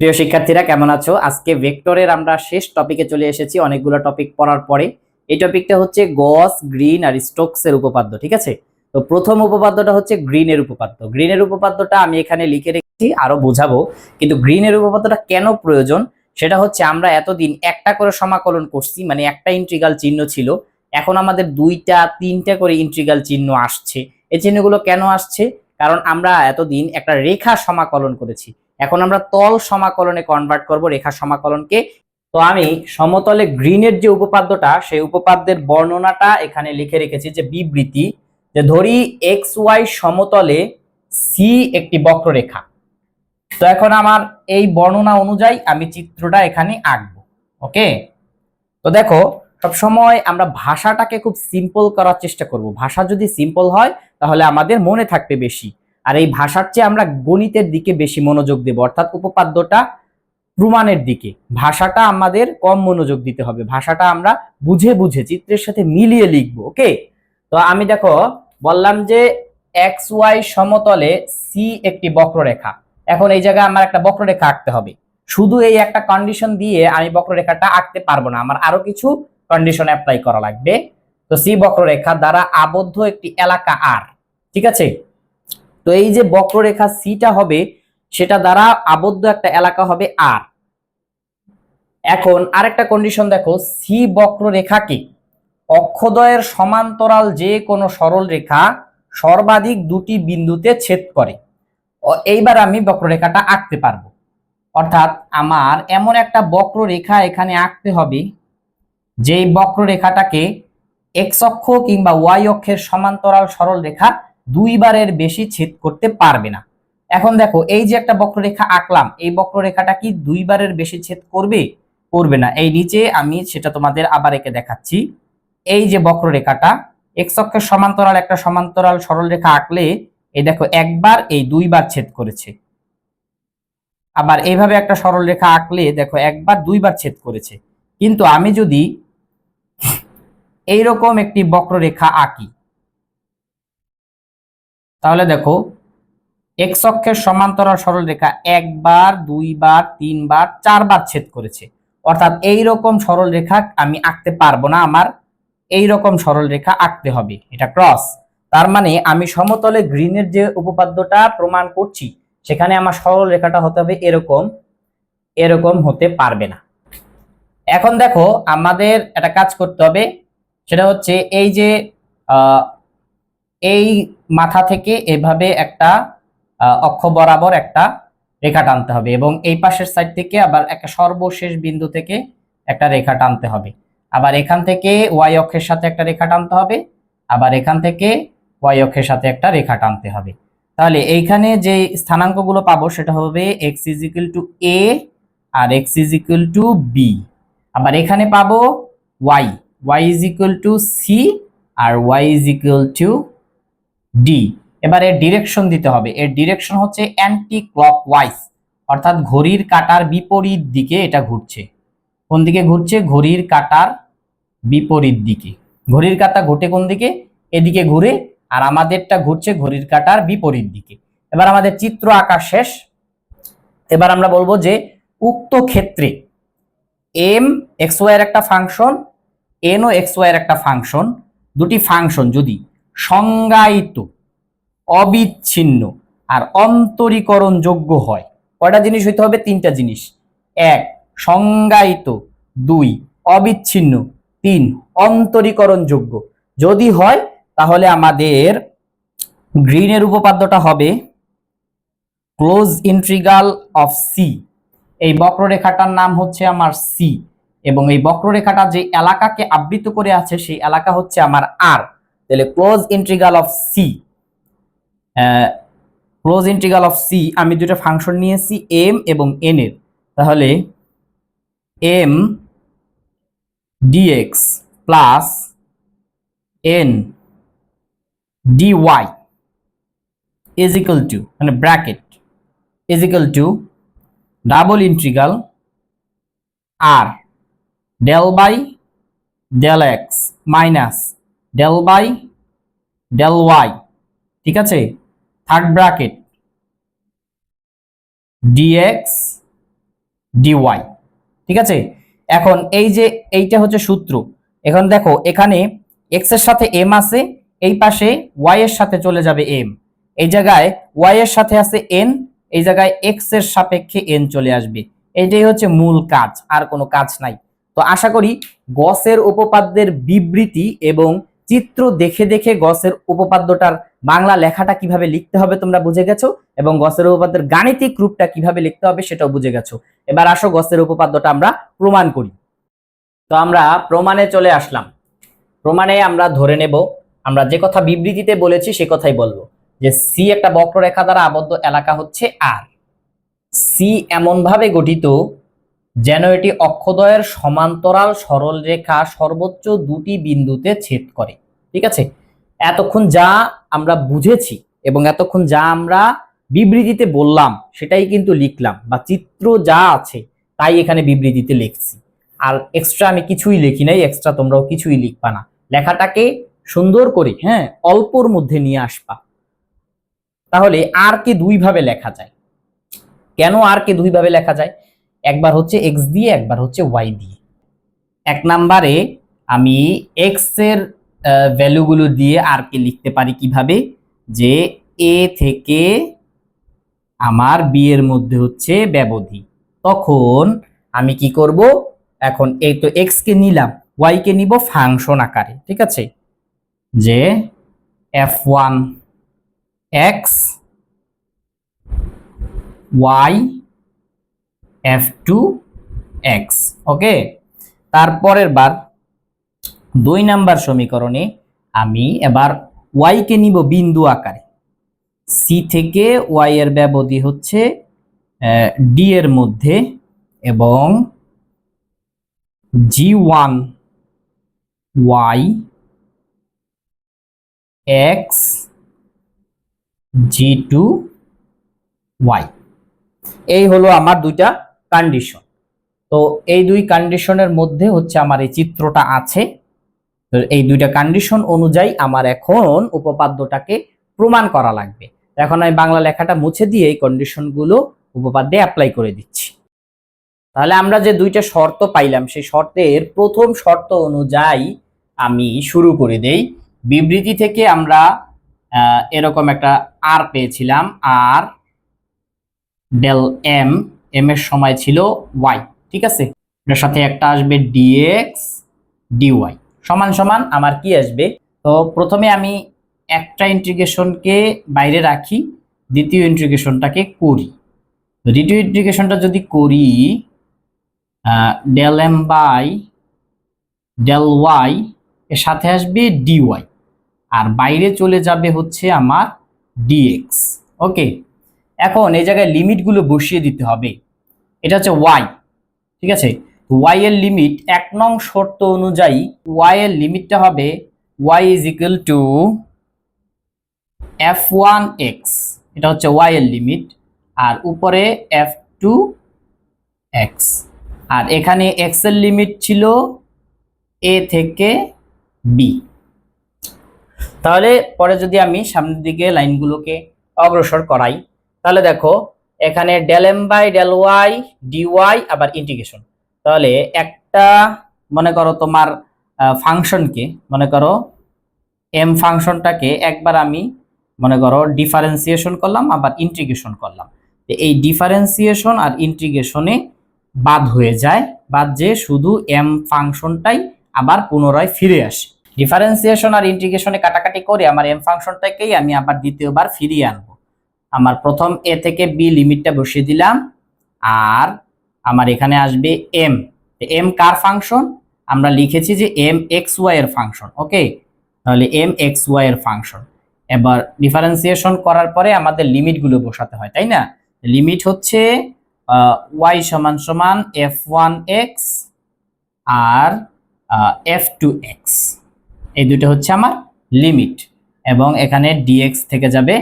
প্রিয় শিক্ষার্থীরা, কেমন আছো? আজকে ভেক্টরের আমরা শেষ টপিকে চলে এসেছি, অনেকগুলো টপিক পড়ার পরে। এই টপিকটা হচ্ছে গস, গ্রিন আর স্টোকস এর উপপাদ্য, ঠিক আছে? তো প্রথম উপপাদ্যটা হচ্ছে গ্রিনের উপপাদ্য। গ্রিনের উপপাদ্যটা আমি এখানে লিখে রেখেছি, আরও বোঝাবো। কিন্তু গ্রিনের উপপাদ্যটা কেন প্রয়োজন? সেটা হচ্ছে আমরা এতদিন একটা করে সমাকলন করছি মানে একটা ইন্ট্রিগাল চিহ্ন ছিল। এখন আমাদের দুইটা, তিনটা করে ইন্ট্রিগাল চিহ্ন আসছে। এই চিহ্নগুলো কেন আসছে? কারণ আমরা এতদিন একটা রেখা সমাকলন করেছি। এখন আমরা তল সমাকলনে কনভার্ট করব রেখা সমাকলনকে। তো আমি সমতলে গ্রিনের যে উপপাদ্যটা, সেই উপপাদ্যের বর্ণনাটা এখানে লিখে রেখেছি যে বিবৃতি। যে ধরি এক্স ওয়াই সমতলে সি একটি বক্ররেখা। তো এখন আমার এই বর্ণনা অনুযায়ী আমি চিত্রটা এখানে আঁকবো, ওকে? তো দেখো সব সময় আমরা ভাষাটাকে খুব সিম্পল করার চেষ্টা করব। ভাষা যদি সিম্পল হয়, তাহলে আমাদের মনে থাকবে বেশি। আর এই ভাষার চেয়ে আমরা গণিতের দিকে বেশি মনোযোগ দেব, অর্থাৎ উপপাদ্যটা প্রমাণের দিকে। ভাষাটা আমাদের কম মনোযোগ দিতে হবে, ভাষাটা আমরা বুঝে বুঝে চিত্রের সাথে মিলিয়ে লিখব, ওকে? তো আমি দেখো, বললাম যে এক্স ওয়াই সমতলে সি একটি বক্ররেখা। এখন এই জায়গায় আমার একটা বক্ররেখা আঁকতে হবে। শুধু এই একটা কন্ডিশন দিয়ে আমি বক্ররেখাটা আঁকতে পারব না, আমার আরও কিছু কন্ডিশন অ্যাপ্লাই করা লাগবে। তো সি বক্ররেখা দ্বারা আবদ্ধ একটি এলাকা আর, ঠিক আছে? তো এই যে বক্ররেখা সিটা হবে, সেটা দ্বারা আবদ্ধ একটা এলাকা হবে আর এখন আরেকটা কন্ডিশন দেখো সি বক্ররেখাকে অক্ষদয়ের সমান্তরাল যে কোনো সরল রেখা সর্বাধিক দুটি বিন্দুতে ছেদ করে। এইবার আমি বক্ররেখাটা আঁকতে পারব। অর্থাৎ আমার এমন একটা বক্ররেখা এখানে আঁকতে হবে, যেই বক্ররেখাটাকে এক্স অক্ষ কিংবা ওয়াই অক্ষের সমান্তরাল সরল রেখা দুইবারের বেশি ছেদ করতে পারবে না। এখন দেখো, এই যে একটা বক্ররেখা আঁকলাম, এই বক্ররেখাটা কি দুইবারের বেশি ছেদ করবে? করবে না। এই নিচে আমি সেটা তোমাদের আবার একে দেখাচ্ছি। এই যে বক্ররেখাটা এক্স অক্ষের সমান্তরাল একটা সমান্তরাল সরল রেখা আঁকলে, এই দেখো, একবার এই দুইবার ছেদ করেছে। আবার এইভাবে একটা সরল রেখা আঁকলে, দেখো, একবার দুইবার ছেদ করেছে। কিন্তু আমি যদি এইরকম একটি বক্ররেখা আঁকি তাহলে দেখো এক্স অক্ষের সমান্তরাল সরল রেখা একবার, দুইবার, তিনবার, চারবার ছেদ করেছে। অর্থাৎ এই রকম সরল রেখা আমি আঁকতে পারব না আমার এই রকম সরল রেখা আঁকতে হবে। এটা ক্রস তার মানে আমি সমতলে গ্রিনের যে উপপাদ্যটা প্রমাণ করছি, সেখানে আমার সরল রেখাটা হতে হবে এরকম এরকম হতে পারবে না। এখন দেখো, আমাদের একটা কাজ করতে হবে, সেটা হচ্ছে এই যে এই মাথা থেকে এভাবে একটা অক্ষ বরাবর একটা রেখা টানতে হবে এবং এই পাশের সাইড থেকে আবার একটা সর্বশেষ বিন্দু থেকে একটা রেখা টানতে হবে। আবার এখান থেকে ওয়াই অক্ষের সাথে একটা রেখা টানতে হবে, আবার এখান থেকে ওয়াই অক্ষের সাথে একটা রেখা টানতে হবে। তাহলে এইখানে যে স্থানাঙ্কগুলো পাবো সেটা হবে X is equal to A R X is equal to B আবার এখানে পাবো Y Y is equal to C R Y is equal to D এবার এর ডিরেকশন দিতে হবে। এর ডিরেকশন হচ্ছে অ্যান্টি ক্লকওয়াইজ অর্থাৎ ঘড়ির কাটার বিপরীত দিকে এটা ঘুরছে। কোন দিকে ঘুরছে? ঘড়ির কাটার বিপরীত দিকে। ঘড়ির কাঁটা ঘুরতে কোন দিকে? এদিকে ঘুরে, আর আমাদেরটা ঘুরছে ঘড়ির কাটার বিপরীত দিকে। এবার আমাদের চিত্র আঁকা শেষ। এবার আমরা বলব যে উক্ত ক্ষেত্রে এম এক্স ওয়াই এর একটা ফাংশন এন ও এক্স ওয়াই এর একটা ফাংশন দুটি ফাংশন যদি সংজ্ঞায়িত, অবিচ্ছিন্ন আর অন্তরীকরণ যোগ্য হয়। কয়টা জিনিস হইতে হবে? তিনটা জিনিস। এক, সংজ্ঞায়িত। দুই, অবিচ্ছিন্ন। তিন অন্তরীকরণ যোগ্য যদি হয়, তাহলে আমাদের গ্রিনের উপপাদ্যটা হবে ক্লোজ ইন্ট্রিগাল অফ সি এই বক্ররেখাটার নাম হচ্ছে আমার সি এবং এই বক্ররেখাটা যে এলাকাকে আবৃত করে আছে, সেই এলাকা হচ্ছে আমার আর তাহলে close integral of C close integral of C আমি দুটো ফাংশন নিয়েছি এম এবং এন এর। তাহলে M dx plus N dy is equal to মানে bracket is equal to double integral R del by del x minus del by del y ঠিক আছে? Third bracket dx dy ঠিক আছে? এখন এই যে এইটা হচ্ছে সূত্র, এখন দেখো এখানে এক্সের সাথে এম আছে, এই পাশে ওয়াই এর সাথে চলে যাবে এম এই জায়গায় ওয়াই এর সাথে আছে এন এই জায়গায় এক্সের সাপেক্ষে এন চলে আসবে। এটাই হচ্ছে মূল কাজ, আর কোনো কাজ নাই। তো আশা করি গসের উপপাদ্যের বিবৃতি এবং চিত্র দেখে দেখে গসের উপপাদ্যটার বাংলা লেখাটা কীভাবে লিখতে হবে তোমরা বুঝে গেছো? এবং গসের উপপাদ্যের গাণিতিক রূপটা কীভাবে লিখতে হবে সেটাও বুঝে গেছো। এবার আসো গসের উপপাদ্যটা আমরা প্রমাণ করি। তো আমরা প্রমাণে চলে আসলাম। প্রমাণে আমরা ধরে নেব, আমরা যে কথা বিবৃতিতে বলেছি সে কথাই বলব। যে সি একটা বক্ররেখা দ্বারা আবদ্ধ এলাকা হচ্ছে আর সি এমনভাবে গঠিত যেন এটি অক্ষদয়ের সমান্তরাল সরল রেখা সর্বোচ্চ দুটি বিন্দুতে ছেদ করে। ঠিক আছে? এতক্ষণ যা আমরা বুঝেছি এবং এতক্ষণ যা আমরা বিবৃতিতে বললাম, সেটাই কিন্তু লিখলাম বা চিত্র যা আছে তাই এখানে বিবৃতিতে লিখছি। আর এক্সট্রা আমি কিছুই লিখি নাই এক্সট্রা তোমরাও কিছুই লিখবা না। লেখাটাকে সুন্দর করে হ্যাঁ অল্পর মধ্যে নিয়ে আসবা। তাহলে আর কে দুই ভাবে লেখা যায়? কেন আর কে দুই ভাবে লেখা যায়? একবার হচ্ছে এক্স দিয়ে, একবার হচ্ছে ওয়াই দিয়ে। এক নাম্বারে আমি এক্সের ভ্যালুগুলো দিয়ে আর কে লিখতে পারি কীভাবে? যে এ থেকে আমার বি এর মধ্যে হচ্ছে ব্যবধি। তখন আমি কি করব? এখন এই তো এক্স কে নিলাম ওয়াই কে নিব ফাংশন আকারে, ঠিক আছে? যে f one x y f two x okay তারপরের বার, দুই নাম্বার সমীকরণে আমি এবার ওয়াই কে নিব বিন্দু আকারে। সি থেকে ওয়াই এর ব্যবধি হচ্ছে ডি এর মধ্যে এবং g one y x g two y এই হলো আমার দুইটা কন্ডিশন তো এই দুই কন্ডিশনের মধ্যে হচ্ছে আমার এই চিত্রটা আছে। এই দুইটা কন্ডিশন অনুযায়ী আমার এখন উপপাদ্যটাকে প্রমাণ করা লাগবে। এখন আমি বাংলা লেখাটা মুছে দিয়ে এই কন্ডিশনগুলো উপপাদ্যে অ্যাপ্লাই করে দিচ্ছি। তাহলে আমরা যে দুইটা শর্ত পাইলাম, সেই শর্তের প্রথম শর্ত অনুযায়ী আমি শুরু করে দেই। বিবৃতি থেকে আমরা এরকম একটা আর পেয়েছিলাম আর ডেল এম এম এর সময় ছিল ওয়াই ঠিক আছে? এটার সাথে একটা আসবে ডিএক্স ডিওয়াই সমান সমান আমার কি আসবে? তো প্রথমে আমি একটা ইন্টিগ্রেশনকে বাইরে রাখি, দ্বিতীয় ইন্টিগ্রেশনটাকে করি। দ্বিতীয় ইন্টিগ্রেশনটা যদি করি del M by del y এর সাথে আসবে ডিওয়াই আর বাইরে চলে যাবে হচ্ছে আমার ডিএক্স ওকে এখন এই জায়গায় লিমিটগুলো বসিয়ে দিতে হবে। এটা হচ্ছে ওয়াই ঠিক আছে? ওয়াই এর লিমিট এক নং শর্ত অনুযায়ী ওয়াই এর লিমিটটা হবে y is equal to f one x এটা হচ্ছে ওয়াই এর লিমিট আর উপরে এফ টু এক্স আর এখানে এক্সের লিমিট ছিল এ থেকে বি তাহলে পরে যদি আমি সামনের দিকে লাইনগুলোকে অগ্রসর করাই তাহলে দেখো, এখানে del M by del y dy আবার ইন্টিগ্রেশন তাহলে একটা, মনে করো তোমার ফাংশনকে মনে করো এম ফাংশনটাকে একবার আমি, মনে করো ডিফারেন্সিয়েশন করলাম, আবার ইন্টিগ্রেশন করলাম। এই ডিফারেন্সিয়েশন আর ইন্টিগ্রেশনে বাদ হয়ে যায়, বাদ যে শুধু এম ফাংশনটাই আবার পুনরায় ফিরে আসে। ডিফারেন্সিয়েশন আর ইন্টিগ্রেশনে কাটাকাটি করে আমার এম ফাংশনটাকেই আমি আবার দ্বিতীয়বার ফিরিয়ে আনব। আমার প্রথম এ থেকে বি লিমিটটা বসিয়ে দিলাম, আর আমার এখানে আসবে এম এম কার ফাংশন? আমরা লিখেছি যে এম এক্স ওয়াই এর ফাংশন ওকে তাহলে এম এক্স ওয়াই এর ফাংশন। এবার ডিফারেন্সিয়েশন করার পরে আমাদের লিমিটগুলো বসাতে হয়, তাই না? লিমিট হচ্ছে ওয়াই সমান সমান এফ ওয়ান এক্স আর এফ টু এক্স এই দুটো হচ্ছে আমার লিমিট, এবং এখানে ডিএক্স থেকে যাবে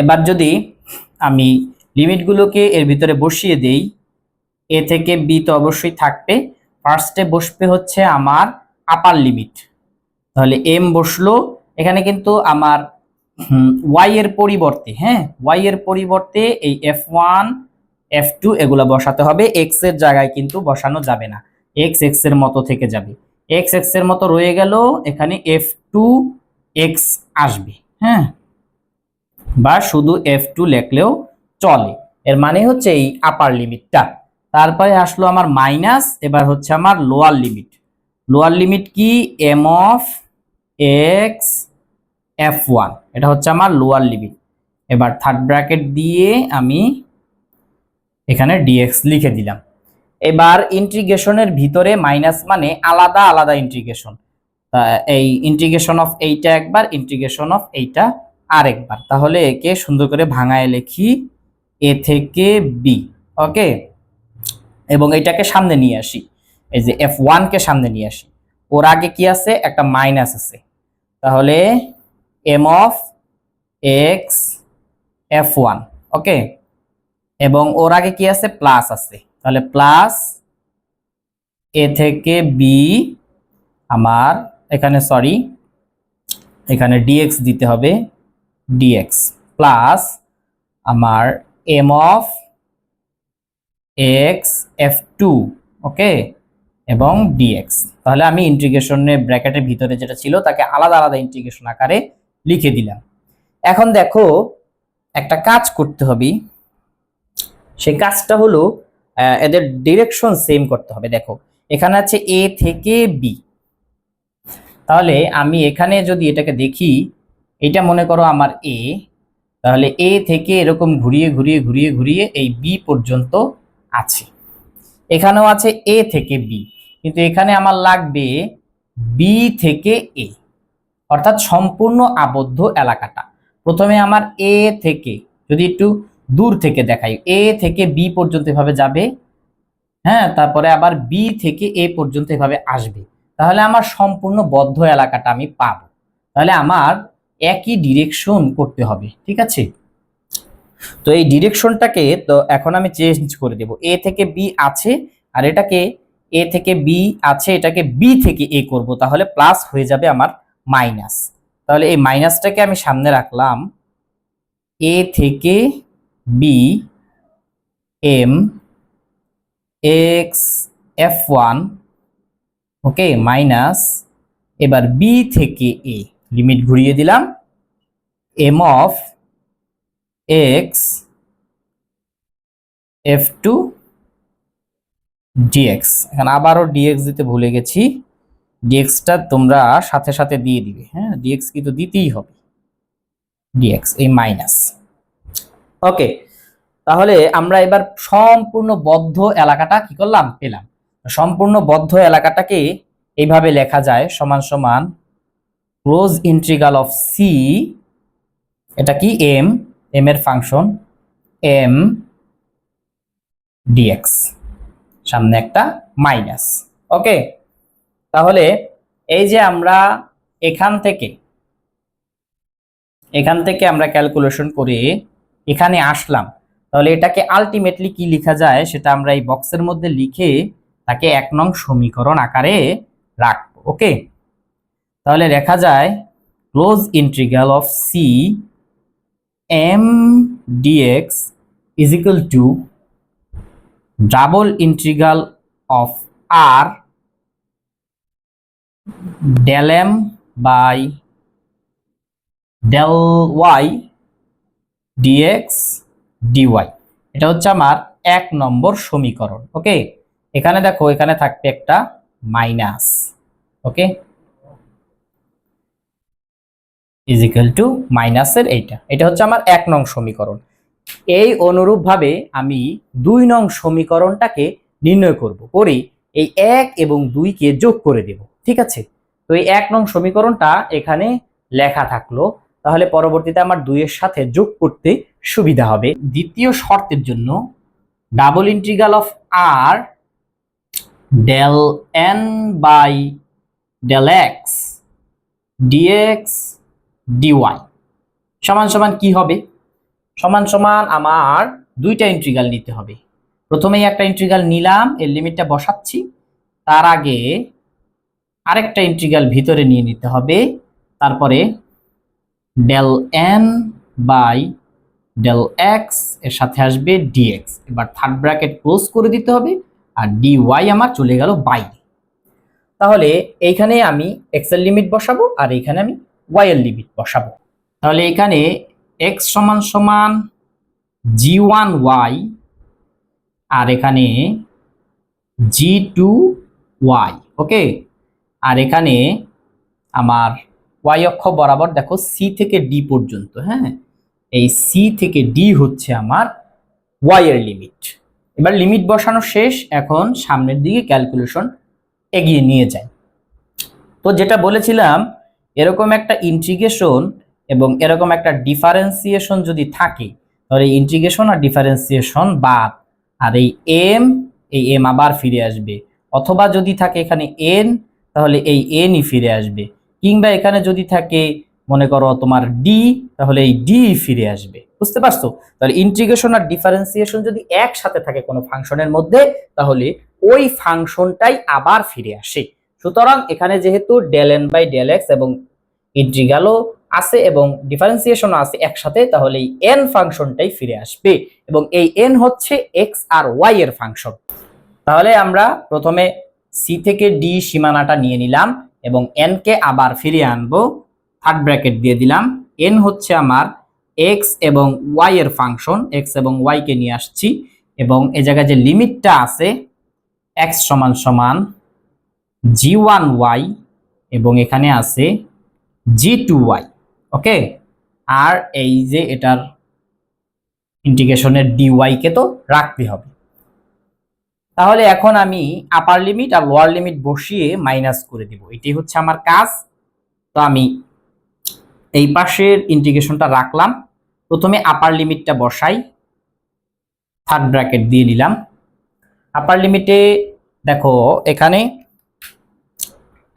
এবার যদি আমি লিমিটগুলোকে এর ভিতরে বসিয়ে দেই, এ থেকে বি তো অবশ্যই থাকবে। ফার্স্টে বসবে হচ্ছে আমার আপার লিমিট তাহলে এম বসল, এখানে কিন্তু আমার ওয়াই এর পরিবর্তে হ্যাঁ ওয়াই এর পরিবর্তে এই এফ ওয়ান এফ টু এগুলো বসাতে হবে। এক্সের জায়গায় কিন্তু বসানো যাবে না। এক্স এক্সের মতো থেকে যাবে। এক্স এক্সের মতো রয়ে গেল, এখানে এফ টু এক্স আসবে হ্যাঁ। বা শুধু এফ টু লেখলেও চলে। এর মানে হচ্ছে এই আপার লিমিটটা তারপরে আসলো আমার মাইনাস এবার হচ্ছে আমার লোয়ার লিমিট লোয়ার লিমিট কি? M of x f one এটা হচ্ছে আমার লোয়ার লিমিট এবার থার্ড ব্র্যাকেট দিয়ে আমি এখানে ডিএক্স লিখে দিলাম। এবার ইন্টিগ্রেশনের ভিতরে মাইনাস মানে আলাদা আলাদা ইন্টিগ্রেশন এই ইন্টিগ্রেশন অফ এইটা একবার ইন্টিগ্রেশন অফ এইটা আরেকবার। তাহলে একে সুন্দর করে ভাঙায় লিখি এ থেকে বি ওকে? এবং এটাকে সামনে নিয়ে আসি। এই যে এফ ওয়ানকে সামনে নিয়ে আসি। ওর আগে কি আছে? একটা মাইনাস আছে। তাহলে M of x f one okay? এবং ওর আগে কি আছে? প্লাস আছে। তাহলে প্লাস এ থেকে বি আমার এখানে সরি এখানে ডিএক্স দিতে হবে। ডিএক্স প্লাস আমার M of x f two okay এবং ডিএক্স তাহলে আমি ইন্টিগ্রেশনের ব্র্যাকেটের ভিতরে যেটা ছিল, তাকে আলাদা আলাদা ইন্টিগ্রেশন আকারে লিখে দিলাম। এখন দেখো, একটা কাজ করতে হবে। সেই কাজটা হলো এদের ডিরেকশন সেম করতে হবে। দেখো, এখানে আছে এ থেকে বি তাহলে আমি এখানে যদি এটাকে দেখি এটা মনে করো আমার এ তাহলে এ থেকে এরকম ঘুরিয়ে ঘুরিয়ে ঘুরিয়ে ঘুরিয়ে এই বি পর্যন্ত আছে। এখানেও আছে এ থেকে বি কিন্তু এখানে আমার লাগবে বি থেকে এ অর্থাৎ সম্পূর্ণ আবদ্ধ এলাকাটা। প্রথমে আমার এ থেকে, যদি একটু দূর থেকে দেখাই এ থেকে বি পর্যন্ত এভাবে যাবে হ্যাঁ তারপরে আবার বি থেকে এ পর্যন্ত এভাবে আসবে। তাহলে আমার সম্পূর্ণ বদ্ধ এলাকাটা আমি পাবো। তাহলে আমার একই ডিরেকশন করতে হবে, ঠিক আছে? তো এই ডিরেকশনটাকে তো এখন আমি চেঞ্জ করে দেব। এ থেকে বি আছে, আর এটাকে এ থেকে বি আছে, এটাকে বি থেকে এ করব, তাহলে প্লাস হয়ে যাবে আমার মাইনাস তাহলে এই মাইনাসটাকে আমি সামনে রাখলাম। এ থেকে B M x f one okay minus এবার বি থেকে এ লিমিট ঘুরিয়ে দিলাম। M of x f two dx এখানে আবারও ডিএক্স দিতে ভুলে গেছি। ডিএক্সটা তোমরা সাথে সাথে দিয়ে দিবে হ্যাঁ? ডিএক্স কিন্তু দিতেই হবে। ডিএক্স এই মাইনাস ওকে তাহলে আমরা এবার সম্পূর্ণ বদ্ধ এলাকাটা কি করলাম? পেলাম। সম্পূর্ণ বদ্ধ এলাকাটাকে এইভাবে লেখা যায়, সমান সমান ক্লোজ ইন্ট্রিগাল অফ সি এটা কি? এম এম এর ফাংশন এম ডিএক্স সামনে একটা মাইনাস। ওকে? তাহলে এই যে আমরা এখান থেকে এখান থেকে আমরা ক্যালকুলেশন করে এখানে আসলাম, তাহলে এটাকে আলটিমেটলি কি লেখা যায়? সেটা আমরা এই বক্সের মধ্যে লিখে তাকে এক নং সমীকরণ আকারে রাখব, ওকে? তাহলে লেখা যায় close integral of C M dx is equal to double integral of R del M by del y dx dy এটা হচ্ছে আমার এক নম্বর সমীকরণ ওকে এখানে দেখো, এখানে থাকবে একটা মাইনাস ওকে ইজিক্যাল টু মাইনাসের এইটা। এটা হচ্ছে আমার এক নং সমীকরণ। এই অনুরূপভাবে আমি দুই নং সমীকরণটাকে নির্ণয় করব, করে এই এক এবং দুইকে যোগ করে দেব, ঠিক আছে? তো এই এক নং সমীকরণটা এখানে লেখা থাকল, তাহলে পরবর্তীতে আমার দুইয়ের সাথে যোগ করতে সুবিধা হবে। দ্বিতীয় শর্তের জন্য double integral of R del N by del x dx dy সমান সমান কি হবে? সমান সমান আমার দুইটা ইন্টিগ্রাল নিতে হবে। প্রথমেই একটা ইন্টিগ্রাল নিলাম, এর লিমিটটা বসাচ্ছি। তার আগে আরেকটা ইন্টিগ্রাল ভিতরে নিয়ে নিতে হবে। তারপরে ডেল এন বাই ডেল এক্সের সাথে আসবে ডিএক্স এবার থার্ড ব্র্যাকেট ক্লোজ করে দিতে হবে আর ডি ওয়াই আমার চলে গেল বাইরে তাহলে এইখানে আমি এক্সের লিমিট বসাবো আর এইখানে আমি ওয়াই এর লিমিট বসাবো। তাহলে এখানে এক্স সমান সমান জি ওয়ান ওয়াই আর এখানে জি টু ওয়াই ওকে আর এখানে আমার ওয়াই অক্ষ বরাবর দেখো সি থেকে ডি পর্যন্ত হ্যাঁ? এই সি থেকে ডি হচ্ছে আমার ওয়াই এর লিমিট এবার লিমিট বসানো শেষ, এখন সামনের দিকে ক্যালকুলেশন এগিয়ে নিয়ে যায় তো যেটা বলেছিলাম এরকম একটা ইন্টিগ্রেশন এবং এরকম একটা ডিফারেন্সিয়েশন যদি থাকে, তাহলে ইন্টিগ্রেশন আর ডিফারেন্সিয়েশন বাদ। আর এই এম এই এম আবার ফিরে আসবে। অথবা যদি থাকে এখানে এন তাহলে এই এনই ফিরে আসবে। কিংবা এখানে যদি থাকে, মনে করো তোমার ডি তাহলে এই ডি ফিরে আসবে। বুঝতে পারছ? তাহলে ইন্টিগ্রেশন আর ডিফারেন্সিয়েশন যদি একসাথে থাকে কোনো ফাংশনের মধ্যে, তাহলে ওই ফাংশনটাই আবার ফিরে আসে। সুতরাং এখানে যেহেতু del N by del x এবং ইন্টিগ্রালও আছে এবং ডিফারেন্সিয়েশনও আছে একসাথে, তাহলে এই এন ফাংশনটাই ফিরে আসবে এবং এই এন হচ্ছে এক্স আর ওয়াই এর ফাংশন। তাহলে আমরা প্রথমে সি থেকে ডি সীমানাটা নিয়ে নিলাম এবং এন কে আবার ফিরিয়ে আনব থার্ড ব্র্যাকেট দিয়ে দিলাম। এন হচ্ছে আমার এক্স এবং ওয়াই এর ফাংশন এক্স এবং ওয়াই কে নিয়ে আসছি এবং এ জায়গায় যে লিমিটটা আছে এক্স সমান সমান জি ওয়ান ওয়াই এবং এখানে আছে জি টু ওয়াই ওকে? আর এই যে এটার ইন্টিগ্রেশনের ডিওয়াই কে তো রাখতে হবে। তাহলে এখন আমি আপার লিমিট আর লোয়ার লিমিট বসিয়ে মাইনাস করে দিব। এটাই হচ্ছে আমার কাজ। তো আমি এই পাশের ইন্টিগ্রেশনটা রাখলাম। প্রথমে আপার লিমিটটা বসাই। থার্ড ব্র্যাকেট দিয়ে নিলাম আপার লিমিটে দেখো, এখানে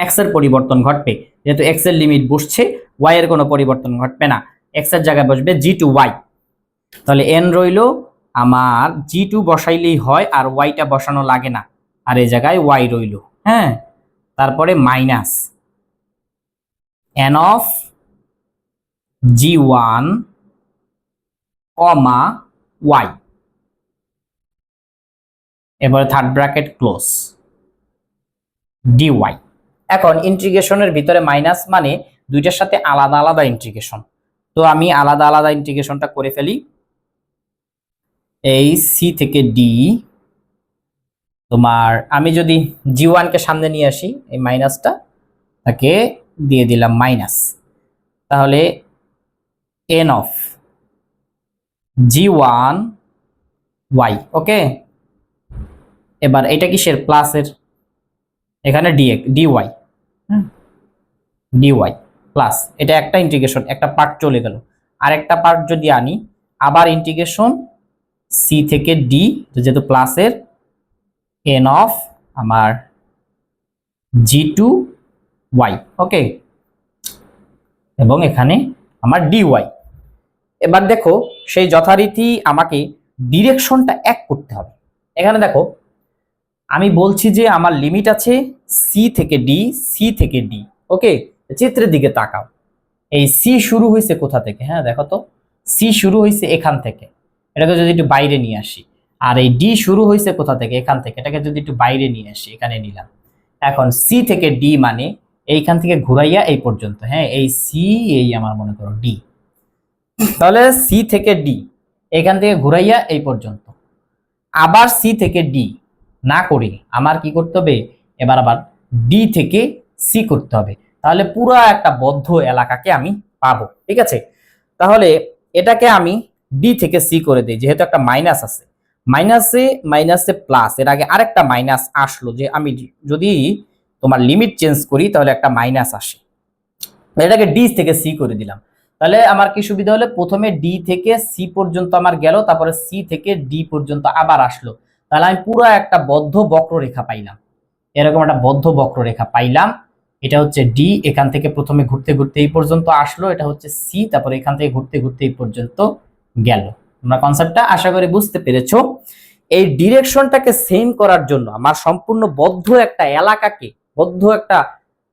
এক্সের পরিবর্তন ঘটবে। যেহেতু এক্সের লিমিট বসছে ওয়াই এর কোনো পরিবর্তন ঘটবে না। এক্সের জায়গায় বসবে জি টু ওয়াই তাহলে এন রইল আমার জি টু বসাইলেই হয় আর ওয়াইটা বসানো লাগে না। আর এই জায়গায় ওয়াই রইল হ্যাঁ? তারপরে minus N of g one comma y এবারে third bracket close d y এখন ইন্টিগ্রেশনের ভিতরে মাইনাস মানে দুইটার সাথে আলাদা আলাদা ইন্টিগ্রেশন তো আমি আলাদা আলাদা ইন্টিগ্রেশনটা করে ফেলি। এই সি থেকে ডি তোমার, আমি যদি জি ওয়ানকে সামনে নিয়ে আসি, এই মাইনাসটা তাকে দিয়ে দিলাম মাইনাস তাহলে N of g one y okay এবার এটা কিসের? প্লাসের এখানে d d y d plus এটা একটা ইন্টিগ্রেশন একটা পার্ট চলে গেল। আর একটা পার্ট যদি আনি, আবার ইন্টিগ্রেশন সি থেকে ডি যেহেতু প্লাসের এন অফ আমার জি টু ওয়াই ওকে এবং এখানে আমার ডি ওয়াই এবার দেখো, সেই যথারীতি আমাকে ডিরেকশনটা এক করতে হবে। এখানে দেখো আমি বলছি যে আমার লিমিট আছে সি থেকে ডি সি থেকে ডি ওকে চিত্রের দিকে তাকাও। এই সি শুরু হয়েছে কোথা থেকে? হ্যাঁ দেখো তো। সি শুরু হয়েছে এখান থেকে। এটাকে যদি একটু বাইরে নিয়ে আসি। আর এই ডি শুরু হয়েছে কোথা থেকে? এখান থেকে। এটাকে যদি একটু বাইরে নিয়ে আসি, এখানে নিলাম। এখন সি থেকে ডি মানে এইখান থেকে ঘুরাইয়া এই পর্যন্ত। হ্যাঁ এই সি এই আমার মনে করো ডি তাহলে সি থেকে ডি এখান থেকে ঘুরাইয়া এই পর্যন্ত। আবার সি থেকে ডি না করে, আমার কি করতে হবে? এবার আবার ডি থেকে সি করতে হবে। তাহলে পুরো একটা বদ্ধ এলাকাকে আমি পাবো, ঠিক আছে? তাহলে এটাকে আমি ডি থেকে সি করে দিই, যেহেতু একটা মাইনাস আছে। মাইনাসে মাইনাসে প্লাস এর আগে আরেকটা মাইনাস আসলো যে আমি যদি তোমার লিমিট চেঞ্জ করি, তাহলে একটা মাইনাস আসে। এটাকে ডি থেকে সি করে দিলাম। তাহলে আমার কি সুবিধা হলো? প্রথমে ডি থেকে সি পর্যন্ত আমার গেল, তারপরে সি থেকে ডি পর্যন্ত আবার আসলো। তাহলে আমি পুরো একটা বদ্ধ বক্ররেখা পাইলাম। এরকম একটা বদ্ধ বক্ররেখা পাইলাম। এটা হচ্ছে ডি এখান থেকে প্রথমে ঘুরতে ঘুরতে এই পর্যন্ত আসলো। এটা হচ্ছে সি তারপরে এখান থেকে ঘুরতে ঘুরতে এই পর্যন্ত গেল। তোমরা কনসেপ্টটা আশা করি বুঝতে পেরেছ। এই ডিরেকশনটাকে সেম করার জন্য আমার সম্পূর্ণ বদ্ধ একটা এলাকাকে, বদ্ধ একটা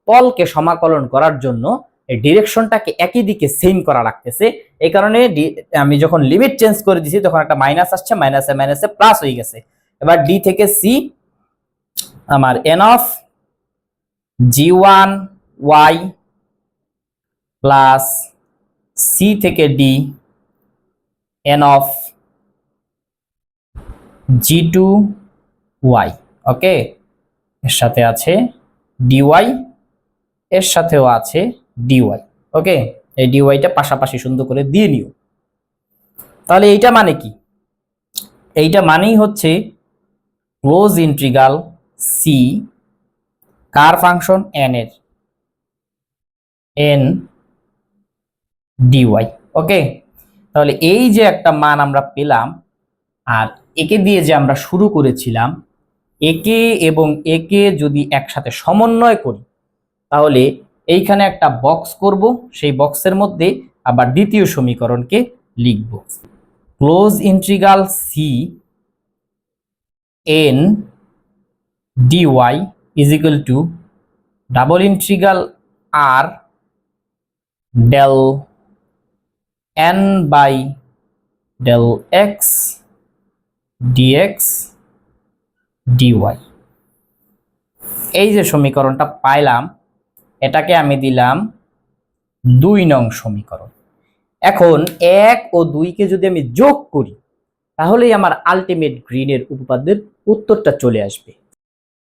তলকে সমাকলন করার জন্য এই ডিরেকশনটাকে একই দিকে সেম করা লাগতেছে। এই কারণে আমি যখন লিমিট চেঞ্জ করে দিছি, তখন একটা মাইনাস আসছে মাইনাসে মাইনাসে প্লাস হয়ে গেছে। এবার ডি থেকে সি আমার N of g one y plus C থেকে D N of g two y okay এর সাথে আছে ডিওয়াই এর সাথেও আছে ডিওয়াই ওকে এই ডিওয়াইটা পাশাপাশি সুন্দর করে দিয়ে নিও। তাহলে এইটা মানে কি? এইটা মানেই হচ্ছে ক্লোজ ইন্ট্রিগাল সি কার ফাংশন এন এর? N dy okay? তাহলে এই যে একটা মান আমরা পেলাম, আর একে দিয়ে যে আমরা শুরু করেছিলাম, একে এবং একে যদি একসাথে সমন্বয় করি, তাহলে এইখানে একটা বক্স করব, সেই বক্সের মধ্যে আবার দ্বিতীয় সমীকরণকে লিখব। Close integral C N dy is equal to double integral R del N by del x dx dy এই যে সমীকরণটা পাইলাম, এটাকে আমি দিলাম দুই নং সমীকরণ। এখন এক ও দুইকে যদি আমি যোগ করি তাহলেই আমার আলটিমেট গ্রিনের উপপাদ্যের উত্তরটা চলে আসবে।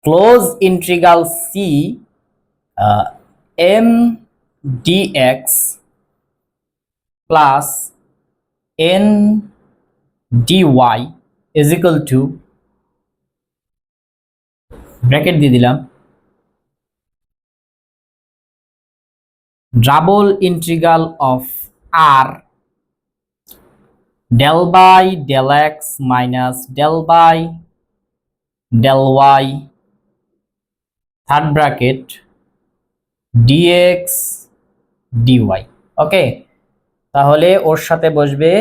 Close integral C M dx plus N dy is equal to bracket দিয়ে দিলাম double integral of R del by del x minus del by del y third bracket dx dy okay তাহলে ওর সাথে বসবে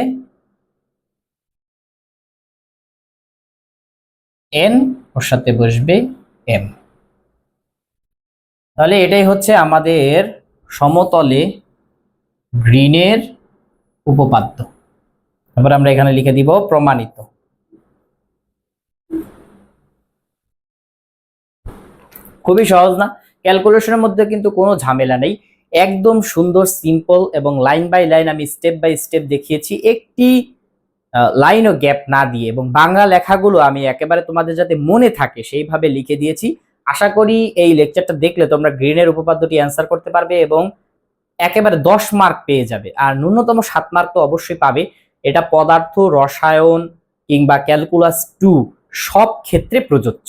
এন ওর সাথে বসবে M তাহলে এটাই হচ্ছে আমাদের সমতলে গ্রিনের উপপাদ্য। এবার আমরা এখানে লিখে দিব প্রমাণিত। খুবই সহজ না? ক্যালকুলেশনের মধ্যে কিন্তু কোনো ঝামেলা নেই। একদম সুন্দর সিম্পল এবং লাইন বাই লাইন আমি স্টেপ বাই স্টেপ দেখিয়েছি। একটি লাইনও গ্যাপ না দিয়ে এবং বাংলা লেখাগুলো আমি একেবারে তোমাদের যাতে মনে থাকে সেইভাবে লিখে দিয়েছি। আশা করি এই লেকচারটা দেখলে তোমরা গ্রিনের উপপাদ্যটি অ্যান্সার করতে পারবে এবং একেবারে দশ মার্ক পেয়ে যাবে। আর ন্যূনতম সাত মার্ক তো অবশ্যই পাবে। এটা পদার্থ রসায়ন কিংবা ক্যালকুলাস টু সব ক্ষেত্রে প্রযোজ্য।